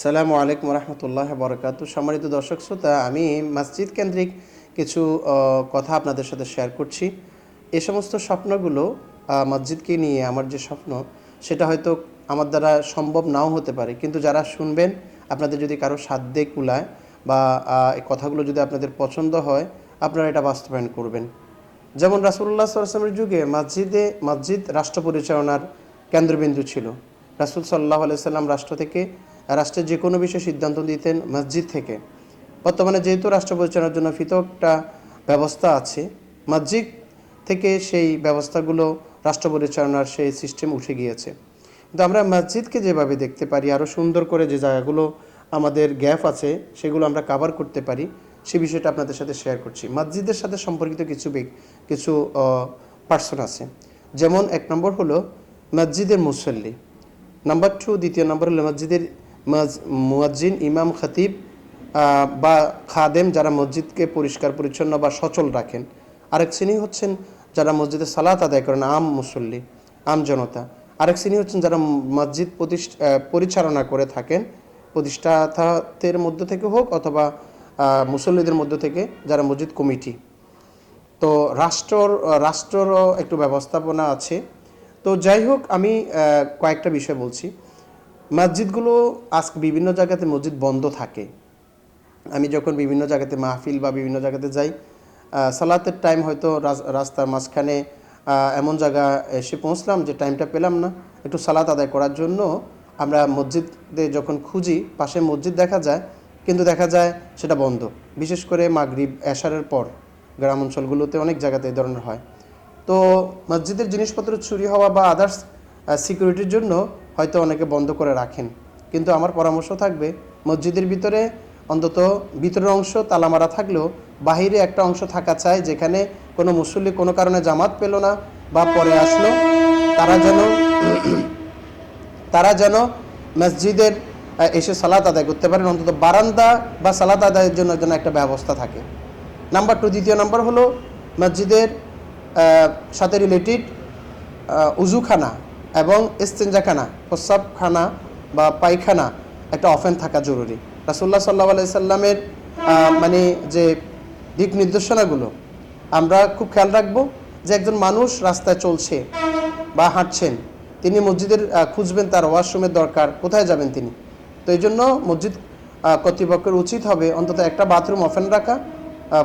সালামু আলাইকুম রহমতুল্লাহ বরকাত সম্মানিত দর্শক শ্রোতা, আমি মসজিদ কেন্দ্রিক কিছু কথা আপনাদের সাথে শেয়ার করছি। এ সমস্ত স্বপ্নগুলো মসজিদকে নিয়ে আমার যে স্বপ্ন, সেটা হয়তো আমার দ্বারা সম্ভব নাও হতে পারে। কিন্তু যারা শুনবেন, আপনাদের যদি কারও সাধ্যে কুলায় বা এই কথাগুলো যদি আপনাদের পছন্দ হয়, আপনারা এটা বাস্তবায়ন করবেন। যেমন রাসুল্লাহ সাল্লামের যুগে মসজিদে, মসজিদ রাষ্ট্র পরিচালনার কেন্দ্রবিন্দু ছিল। রাসুল সাল্লাহ আলাইসাল্লাম রাষ্ট্র থেকে রাষ্ট্রের যে কোনো বিষয়ে সিদ্ধান্ত দিতেন মসজিদ থেকে। বর্তমানে যেহেতু রাষ্ট্র পরিচালনার জন্য পৃথক একটা ব্যবস্থা আছে, মসজিদ থেকে সেই ব্যবস্থাগুলো রাষ্ট্র পরিচালনার সেই সিস্টেম উঠে গিয়েছে। কিন্তু আমরা মসজিদকে যেভাবে দেখতে পারি আরও সুন্দর করে যে জায়গাগুলো আমাদের গ্যাপ আছে, সেগুলো আমরা কাভার করতে পারি, সে বিষয়টা আপনাদের সাথে শেয়ার করছি। মসজিদের সাথে সম্পর্কিত কিছু কিছু পার্সন আছে। যেমন এক নম্বর হলো মসজিদের মুসল্লি। নাম্বার টু দ্বিতীয় নম্বর হলো মসজিদের মুয়াজ্জিন, ইমাম, খতিব বা খাদেম যারা মসজিদকে পরিষ্কার, পরিচ্ছন্ন বা সচল রাখেন। আরেক শ্রেণি হচ্ছেন যারা মসজিদে সালাত আদায় করেন, আম মুসল্লি, আম জনতা। আরেক শ্রেণি হচ্ছেন যারা মসজিদ প্রতিষ্ঠা পরিচালনা করে থাকেন, প্রতিষ্ঠাতাদের মধ্য থেকে হোক অথবা মুসল্লিদের মধ্য থেকে যারা মসজিদ কমিটি। তো রাষ্ট্রর, রাষ্ট্ররও একটু ব্যবস্থাপনা আছে। তো যাই হোক, আমি কয়েকটা বিষয় বলছি। মসজিদগুলো আজ বিভিন্ন জায়গাতে মসজিদ বন্ধ থাকে। আমি যখন বিভিন্ন জায়গাতে মাহফিল বা বিভিন্ন জায়গাতে যাই সালাতের টাইম হয়তো রাস- রাস্তার মাঝখানে এমন জায়গা এসে পৌঁছলাম যে টাইমটা পেলাম না। একটু সালাত আদায় করার জন্য আমরা মসজিদে যখন খুঁজি, পাশে মসজিদ দেখা যায়, কিন্তু দেখা যায় সেটা বন্ধ। বিশেষ করে মাগরিব, এশারের পর গ্রাম অঞ্চলগুলোতে অনেক জায়গাতে এই ধরনের হয়। তো মসজিদের জিনিসপত্র চুরি হওয়া বা আদার্স সিকিউরিটির জন্য হয়তো অনেকে বন্ধ করে রাখেন। কিন্তু আমার পরামর্শ থাকবে, মসজিদের ভিতরে অন্তত ভিতরের অংশ তালা মারা থাকলেও বাহিরে একটা অংশ থাকা চাই যেখানে কোনো মুসল্লি কোনো কারণে জামাত পেল না বা পরে আসলো। তারা যেন তারা যেন মসজিদের এসে সালাত আদায় করতে পারেন। অন্তত বারান্দা বা সালাত আদায়ের জন্য যেন একটা ব্যবস্থা থাকে। নাম্বার টু দ্বিতীয় নাম্বার হলো মসজিদের সাথে রিলেটেড উজুখানা এবং ইস্তেঞ্জাখানা প্রস্রাবখানা বা পায়খানা একটা অফেন থাকা জরুরি। রাসুল্লাহ সাল্লাহ আলাইসাল্লামের মানে যে দিক নির্দেশনাগুলো, আমরা খুব খেয়াল রাখব যে একজন মানুষ রাস্তায় চলছে বা হাঁটছেন, তিনি মসজিদের খুঁজবেন তার ওয়াশরুমের দরকার, কোথায় যাবেন তিনি? তো এই জন্য মসজিদ কর্তৃপক্ষের উচিত হবে অন্তত একটা বাথরুম অফেন রাখা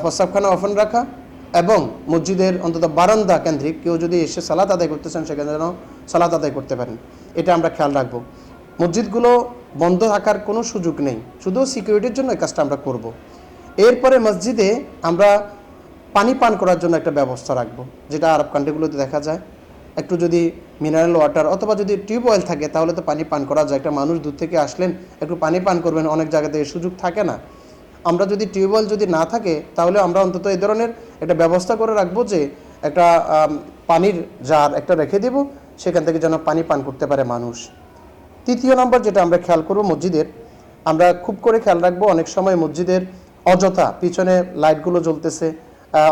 প্রস্রাবখানা অফেন রাখা এবং মসজিদের অন্তত বারান্দা কেন্দ্রিক কেউ যদি এসে সালাত আদায় করতে চান, সেখানে যেন সালাত আদায় করতে পারেন। এটা আমরা খেয়াল রাখব। মসজিদগুলো বন্ধ থাকার কোনো সুযোগ নেই। শুধু সিকিউরিটির জন্য এই কাজটা আমরা করব। এরপরে মসজিদে আমরা পানি পান করার জন্য একটা ব্যবস্থা রাখব, যেটা আরব কান্ট্রিগুলোতে দেখা যায়। একটু যদি মিনারেল ওয়াটার অথবা যদি টিউবওয়েল থাকে, তাহলে তো পানি পান করা যায়। একটা মানুষ দূর থেকে আসলেন, একটু পানি পান করবেন, অনেক জায়গাতে এই সুযোগ থাকে না। আমরা যদি টিউবওয়েল যদি না থাকে, তাহলে আমরা অন্তত এই ধরনের একটা ব্যবস্থা করে রাখব যে একটা পানির জার একটা রেখে দেব, সেখান থেকে যেন পানি পান করতে পারে মানুষ। তৃতীয় নম্বর যেটা আমরা খেয়াল করব মসজিদের, আমরা খুব করে খেয়াল রাখব অনেক সময় মসজিদের অযথা পিছনে লাইটগুলো জ্বলতেছে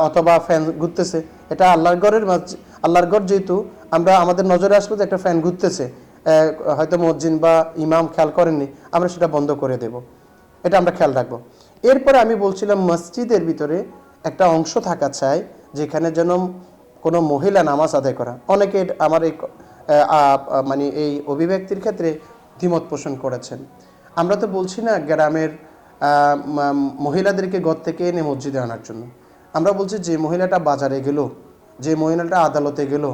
অথবা ফ্যান ঘুরতেছে। এটা আল্লাহর ঘরের আল্লাহর ঘর যেহেতু, আমরা আমাদের নজরে আসব যে একটা ফ্যান ঘুরতেছে হয়তো মসজিদ বা ইমাম খেয়াল করেননি, আমরা সেটা বন্ধ করে দেব। এটা আমরা খেয়াল রাখব। এরপরে আমি বলছিলাম মসজিদের ভিতরে একটা অংশ থাকা চাই, যেখানে যেন কোনো মহিলা নামাজ আদায় করা। অনেকে আমার এই মানে এই অভিব্যক্তির ক্ষেত্রে দ্বিমত পোষণ করেছেন। আমরা তো বলছি না গ্রামের মহিলাদেরকে ঘর থেকে এনে মসজিদে আনার জন্য। আমরা বলছি যে মহিলাটা বাজারে গেল, যে মহিলাটা আদালতে গেল,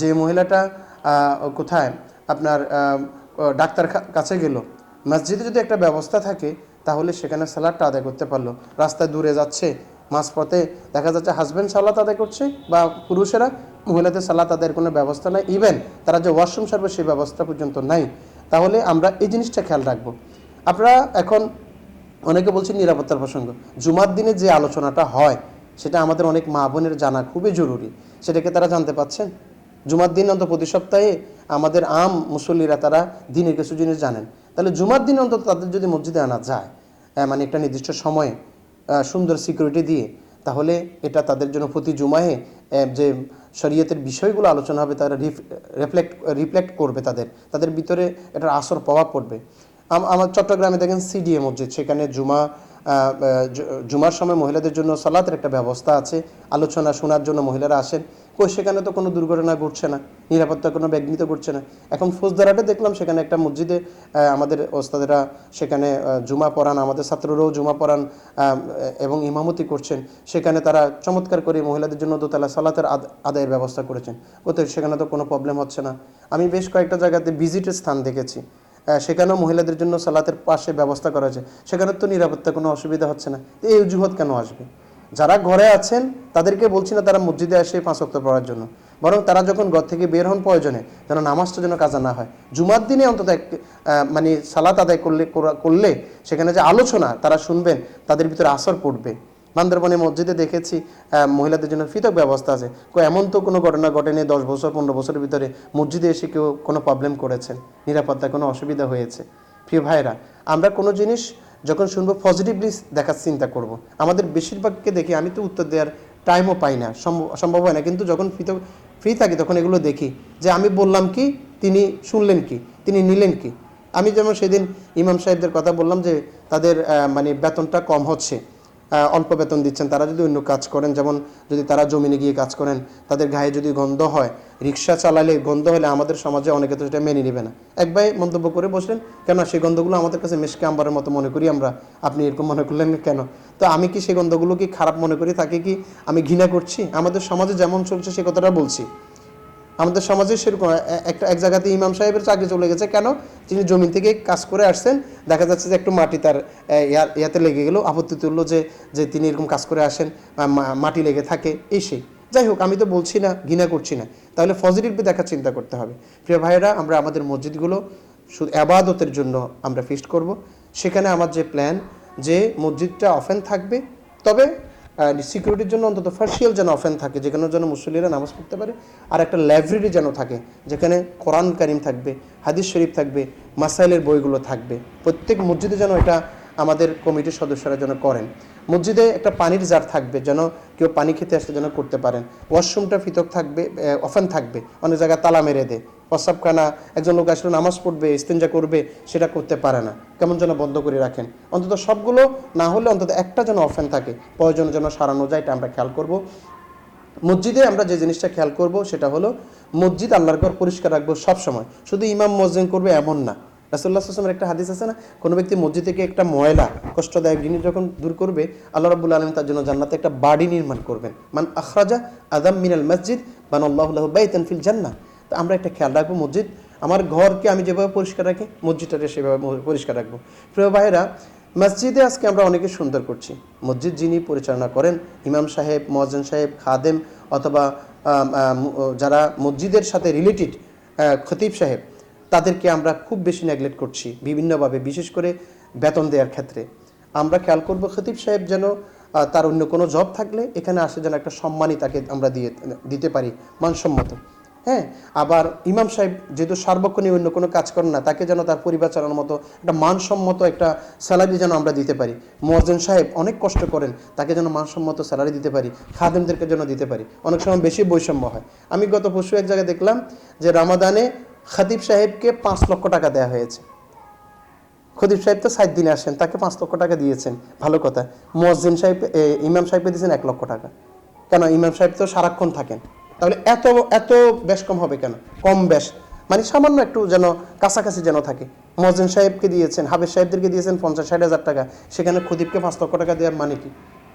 যে মহিলাটা কোথায়? আপনার ডাক্তার কাছে গেল। মসজিদে যদি একটা ব্যবস্থা থাকে তাহলে সেখানে সালাদটা আদায় করতে পারল। রাস্তায় দূরে যাচ্ছে, মাঝপথে দেখা যাচ্ছে হাজব্যান্ড সালাত আদায় করছে বা পুরুষেরা, মহিলাদের সালাত আদায়ের কোনো ব্যবস্থা নাই। ইভেন তারা যে ওয়াশরুম সার্ভে সেই ব্যবস্থা পর্যন্ত নাই। তাহলে আমরা এই জিনিসটা খেয়াল রাখব। আপনারা এখন অনেকে বলছেন নিরাপত্তার প্রসঙ্গ। জুমার দিনে যে আলোচনাটা হয়, সেটা আমাদের অনেক মা বোনের জানা খুবই জরুরি। সেটাকে তারা জানতে পাচ্ছেন জুমার দিন অন্তত প্রতি সপ্তাহে আমাদের আম মুসল্লিরা তারা দিনের কিছু জিনিস জানেন। তাহলে জুমার দিন অন্তত তাদের যদি মসজিদে আনা যায় মানে একটা নির্দিষ্ট সময়ে সুন্দর সিকিউরিটি দিয়ে, তাহলে এটা তাদের জন্য প্রতি জুমাহে যে শরীয়তের বিষয়গুলো আলোচনা হবে, তারা রিফ্লেক্ট রিফ্লেক্ট করবে তাদের। তাদের ভিতরে এটার আসর প্রভাব পড়বে। আম- আমার চট্টগ্রামে দেখেন সিডিএ মসজিদ, সেখানে জুমা জুমার সময় মহিলাদের জন্য সালাতের একটা ব্যবস্থা আছে। আলোচনা শোনার জন্য মহিলারা আসেন। কই, সেখানে তো কোনো দুর্ঘটনা ঘটছে না। নিরাপত্তা কোনো ব্যাঘ্নিত ঘটছে না। এখন ফৌজদারাটে দেখলাম, সেখানে একটা মসজিদে আমাদের ওস্তাদেরা সেখানে জুমা পড়ান, আমাদের ছাত্ররাও জুমা পড়ান এবং ইমামতি করছেন। সেখানে তারা চমৎকার করে মহিলাদের জন্য দোতলা সালাতের আদ- আদায়ের ব্যবস্থা করেছেন। ওতে সেখানে তো কোনো প্রবলেম হচ্ছে না। আমি বেশ কয়েকটা জায়গাতে ভিজিটের স্থান দেখেছি। সেখানেও মহিলাদের জন্য সালাতের পাশে ব্যবস্থা করা হয়েছে। সেখানে তো নিরাপত্তা কোনো অসুবিধা হচ্ছে না। এই অজুহাত কেন আসবে? যারা ঘরে আছেন, তাদেরকে বলছি না তারা মসজিদে আসে পাঁচ ওয়াক্ত পড়ার জন্য। বরং তারা যখন ঘর থেকে বের হন প্রয়োজনে, যেন নামাজটা যেন কাজা না হয়। জুমার দিনে অন্তত এক মানে সালাত আদায় করলে করলে সেখানে যে আলোচনা, তারা শুনবেন, তাদের ভিতরে আসর পড়বে। বান্দরবনে মসজিদে দেখেছি মহিলাদের জন্য পৃথক ব্যবস্থা আছে। কো, এমন তো কোনো ঘটনা ঘটেনি দশ বছর, পনেরো বছরের ভিতরে মসজিদে এসে কেউ কোনো প্রবলেম করেছেন? নিরাপত্তা কোনো অসুবিধা হয়েছে? প্রিয় ভাইরা আমরা কোনো জিনিস যখন শুনব পজিটিভলি দেখার চিন্তা করব। আমাদের বেশিরভাগকে দেখি, আমি তো উত্তর দেওয়ার টাইমও পাই না সম্ভব হয় না। কিন্তু যখন ফ্রি ফ্রি থাকি, তখন এগুলো দেখি যে আমি বললাম কি, তিনি শুনলেন কি, তিনি নিলেন কি। আমি যেমন সেদিন ইমাম সাহেবদের কথা বললাম যে তাদের মানে বেতনটা কম হচ্ছে। অল্প বেতন দিচ্ছেন, তারা যদি অন্য কাজ করেন, যেমন যদি তারা জমিনে গিয়ে কাজ করেন, তাদের গায়ে যদি গন্ধ হয়, রিক্সা চালালে গন্ধ হলে আমাদের সমাজে অনেকে তো সেটা মেনে নেবে না। এক ভাই মন্তব্য করে বসলেন কেন সেই গন্ধগুলো আমাদের কাছে মেশকে আম্বারের মতো মনে করি আমরা। আপনি এরকম মনে করলেন কেন? তো আমি কি সেই গন্ধগুলো কি খারাপ মনে করি? তাকে কি আমি ঘৃণা করছি? আমাদের সমাজে যেমন চলছে সে কথাটা বলছি। আমাদের সমাজে সেরকম একটা, এক জায়গাতে ইমাম সাহেবের চাকরি চলে গেছে। কেন? তিনি জমি থেকে কাজ করে আসছেন, দেখা যাচ্ছে যে একটু মাটি তার ইয়াতে লেগে গেল। আপত্তি তুললো যে যে তিনি এরকম কাজ করে আসেন মাটি লেগে থাকে, এই সেই। যাই হোক, আমি তো বলছি না, ঘৃণা করছি না। তাহলে পজিটিভলি দেখার চিন্তা করতে হবে। প্রিয় ভাইয়েরা, আমরা আমাদের মসজিদগুলো শুধু আবাদতের জন্য আমরা ফিস্ট করব। সেখানে আমার যে প্ল্যান যে মসজিদটা অফেন থাকবে, তবে সিকিউরিটির জন্য অন্তত ফার্সিয়াল যেন অফেন থাকে যেখানে যেন মুসল্লিরা নামাজ পড়তে পারে, আর একটা লাইব্রেরি যেন থাকে, যেখানে কোরআন কারিম থাকবে, হাদিস শরীফ থাকবে, মাসাইলের বইগুলো থাকবে। প্রত্যেক মসজিদে যেন এটা আমাদের কমিটির সদস্যরা যেন করেন। মসজিদে একটা পানির জার থাকবে, যেন কেউ পানি খেতে আসলে যেন করতে পারেন। ওয়াশরুমটা পৃথক থাকবে অফেন থাকবে, অনেক জায়গায় তালা মেরে দেয়। প্রস্রাবখানা, একজন লোক আসলে, নামাজ পড়বে, ইস্তেঞ্জা করবে, সেটা করতে পারে না। কেমন যেন বন্ধ করে রাখেন। অন্তত সবগুলো না হলে অন্তত একটা যেন অফেন থাকে। প্রয়োজন যেন সারানো যায়, এটা আমরা খেয়াল করব। মসজিদে আমরা যে জিনিসটা খেয়াল করব, সেটা হলো মসজিদ আল্লাহর ঘর পরিষ্কার রাখব সবসময়। শুধু ইমাম মসজিদ করবে এমন না। রাসুল্লাহ আসলামের একটা হাদিস আছে না, কোনো ব্যক্তি মসজিদ থেকে একটা ময়লা কষ্টদায়ক জিনিস যখন দূর করবে, আল্লাহ রাবুল আলম তার জন্য জান্নাতে একটা বাড়ি নির্মাণ করবেন। মান আখরাজা আদাম মিনাল মসজিদ বান আল্লাহ বাইতান ফিল জান্নাহ। তো আমরা একটা খেয়াল রাখব মসজিদ, আমার ঘরকে আমি যেভাবে পরিষ্কার রাখি, মসজিদটাকে সেভাবে পরিষ্কার রাখব। প্রিয় ভাইরা মসজিদে আজকে আমরা অনেকে সুন্দর করছি। মসজিদ যিনি পরিচালনা করেন, ইমাম সাহেব মহাজন সাহেব, খাদেম অথবা যারা মসজিদের সাথে রিলেটেড খতিব সাহেব তাদেরকে আমরা খুব বেশি নেগলেক্ট করছি বিভিন্নভাবে, বিশেষ করে বেতন দেওয়ার ক্ষেত্রে। আমরা খেয়াল করব খতিব সাহেব যেন তার অন্য কোনো জব থাকলে এখানে আসে যেন একটা সম্মানই তাকে আমরা দিয়ে, দিতে পারি মানসম্মত। হ্যাঁ আবার ইমাম সাহেব যেহেতু সার্বক্ষণিক অন্য কোনো কাজ করেন না, তাকে যেন তার পরিবার চালানোর মতো একটা মানসম্মত একটা স্যালারি যেন আমরা দিতে পারি। মোয়াজ্জেন সাহেব অনেক কষ্ট করেন, তাকে যেন মানসম্মত স্যালারি দিতে পারি, খাদেমদেরকে যেন দিতে পারি। অনেক সময় বেশি বৈষম্য হয়। আমি গত পরশু এক জায়গায় দেখলাম যে, রামাদানে খাতিব সাহেবকে পাঁচ লক্ষ টাকা দেওয়া হয়েছে। খদিব সাহেব তো সাত দিনে আসেন, তাকে পাঁচ লক্ষ টাকা দিয়েছেন। ভালো কথা। মোয়াজ্জিন সাহেব ইমাম সাহেবকে দিয়েছেন এক লক্ষ টাকা। কেন? ইমাম সাহেব তো সারাক্ষণ থাকেন। তাহলে এত এত বেশ কম হবে কেন? কম বেশ মানে সামান্য একটু যেন কাছাকাছি যেন থাকে। মোয়াজ্জিন সাহেবকে দিয়েছেন হাবিজ সাহেবদেরকে দিয়েছেন পঞ্চাশ, ষাট হাজার টাকা। সেখানে খদিবকে পাঁচ লক্ষ টাকা দেওয়ার মানে কি?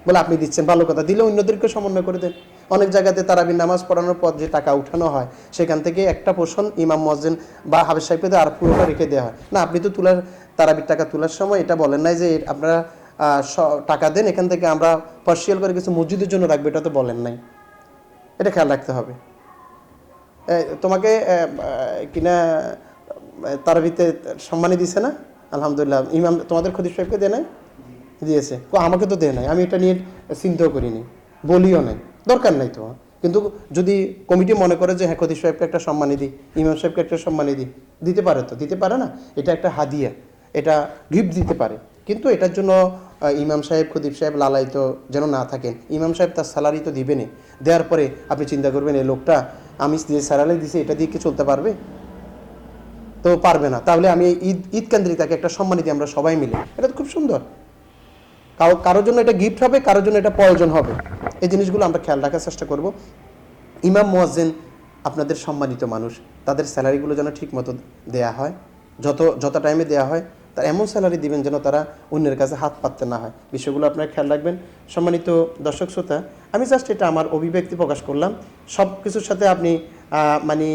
বলে আপনি দিচ্ছেন, ভালো কথা। দিলে অন্যদেরকে সমন্বয় করে দেন। অনেক জায়গাতে তারাবির নামাজ পড়ানোর পর যে টাকা উঠানো হয়, সেখান থেকে একটা পোষণ ইমাম মসজিদ বা হাবিজ সাহেবকে আর পুরোটা রেখে দেওয়া হয়। না, আপনি তো তুলার, তারাবির টাকা তোলার সময় এটা বলেন নাই যে আপনারা টাকা দেন, এখান থেকে আমরা পার্সিয়াল করে কিছু মসজিদের জন্য রাখব, এটা তো বলেন নাই। এটা খেয়াল রাখতে হবে। তোমাকে কিনা তারাবিতে সম্মানী দিছে না? আলহামদুলিল্লাহ, ইমাম তোমাদের খদিব সাহেবকে দেয় নাই? দিয়েছে। ও আমাকে তো দেয় নাই, আমি এটা নিয়ে চিন্তাও করিনি, বলিও নাই, দরকার নাই তো। কিন্তু যদি কমিটি মনে করে যে হ্যাঁ সাহেবকে একটা সম্মানী দিই, ইমাম সাহেবকে একটা সম্মানী দিই, দিতে পারে তো, দিতে পারে না? এটা একটা হাদিয়া, এটা গিফট দিতে পারে। কিন্তু এটার জন্য ইমাম সাহেব খদিব সাহেব লালাই তো যেন না থাকেন, ইমাম সাহেব তার স্যালারি তো দিবেনই। দেওয়ার পরে আপনি চিন্তা করবেন, এই লোকটা আমি যে স্যালারি দিছি, এটা দিয়ে কি চলতে পারবে? তো পারবে না। তাহলে আমি ঈদ ঈদ কেন্দ্রিক তাকে একটা সম্মানী দিই, আমরা সবাই মিলে। এটা তো খুব সুন্দর। কারোর জন্য এটা গিফট হবে, কারোর জন্য এটা প্রয়োজন হবে। এই জিনিসগুলো আমরা খেয়াল রাখার চেষ্টা করব। ইমাম, মোয়াজ্জেন আপনাদের সম্মানিত মানুষ, তাদের স্যালারিগুলো যেন ঠিক মতো দেয়া হয়। যত যত টাইমে দেওয়া হয়, তার এমন স্যালারি দিবেন যেন তারা অন্যের কাছে হাত পাততে না হয়। বিষয়গুলো আপনারা খেয়াল রাখবেন। সম্মানিত দর্শক, শ্রোতা, আমি জাস্ট এটা আমার অভিব্যক্তি প্রকাশ করলাম। সব কিছুর সাথে আপনি মানে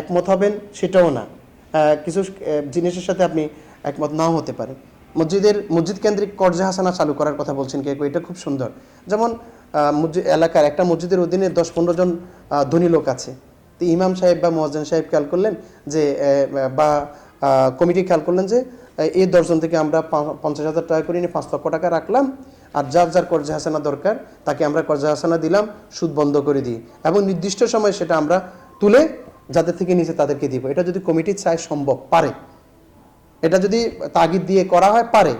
একমত হবেন, সেটাও না। কিছু জিনিসের সাথে আপনি একমত নাও হতে পারে মসজিদের মসজিদ কেন্দ্রিক কর্জা হাসানা চালু করার কথা বলছেন কে এটা খুব সুন্দর। যেমন এলাকার একটা মসজিদের অধীনে দশ পনেরো জন ধনী লোক আছে। তো ইমাম সাহেব বা মোয়াজ্জেন সাহেব খেয়াল করলেন যে বা কমিটি খেয়াল করলেন যে এই দশজন থেকে আমরা পঞ্চাশ হাজার টাকা করে নিয়ে পাঁচ লক্ষ টাকা রাখলাম, আর যার যার কর্জা হাসানা দরকার, তাকে আমরা কর্জা হাসানা দিলাম, সুদ বন্ধ করে দিই। এবং নির্দিষ্ট সময় সেটা আমরা তুলে, যাদের থেকে নিচে তাদেরকে দিব। এটা যদি কমিটি চায়, সম্ভব, পারে। এটা যদি তাগিদ দিয়ে করা হয়, পারে।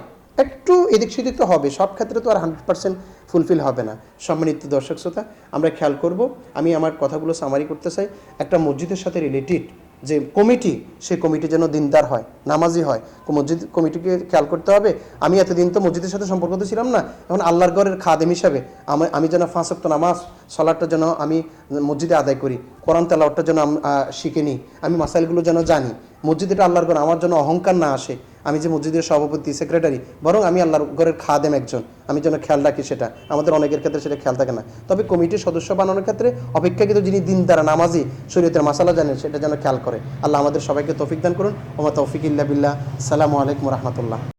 একটু এদিক সেদিক তো হবে। সব ক্ষেত্রে তো আর হান্ড্রেড পার্সেন্ট ফুলফিল হবে না। সম্মানিত দর্শক শ্রোতা, আমরা খেয়াল করব, আমি আমার কথাগুলো সামারি করতে চাই। একটা মসজিদের সাথে রিলেটেড যে কমিটি, সেই কমিটি যেন দিনদার হয়, নামাজি হয়। মসজিদ কমিটিকে খেয়াল করতে হবে, আমি এতদিন তো মসজিদের সাথে সম্পর্কিত ছিলাম না, এখন আল্লাহর ঘরের খাদেম হিসাবে আমি আমি যেন ফাঁসক্ত নামাজ সলাটটা যেন আমি মসজিদে আদায় করি, কোরআন তেলাওয়ারটা যেন শিখে নিই, আমি মাসাইলগুলো যেন জানি। মসজিদেটা আল্লাহর ঘর, আমার যেন অহংকার না আসে আমি যে মসজিদের সভাপতি সেক্রেটারি বরং আমি আল্লাহর ঘরের খাদেম একজন। আমি যেন খেয়াল রাখি সেটা। আমাদের অনেকের ক্ষেত্রে সেটা খেয়াল থাকে না। তবে কমিটির সদস্য বানানোর ক্ষেত্রে অপেক্ষাকৃত যিনি দিন দ্বারা নামাজি, শরীয়তের মাসালা জানেন, সেটা যেন খেয়াল করে। আল্লাহ আমাদের সবাইকে তৌফিক দান করুন। ওমা তৌফিক ইল্লা বিল্লাহ। সালামু আলাইকুম রহমতুল্লাহ।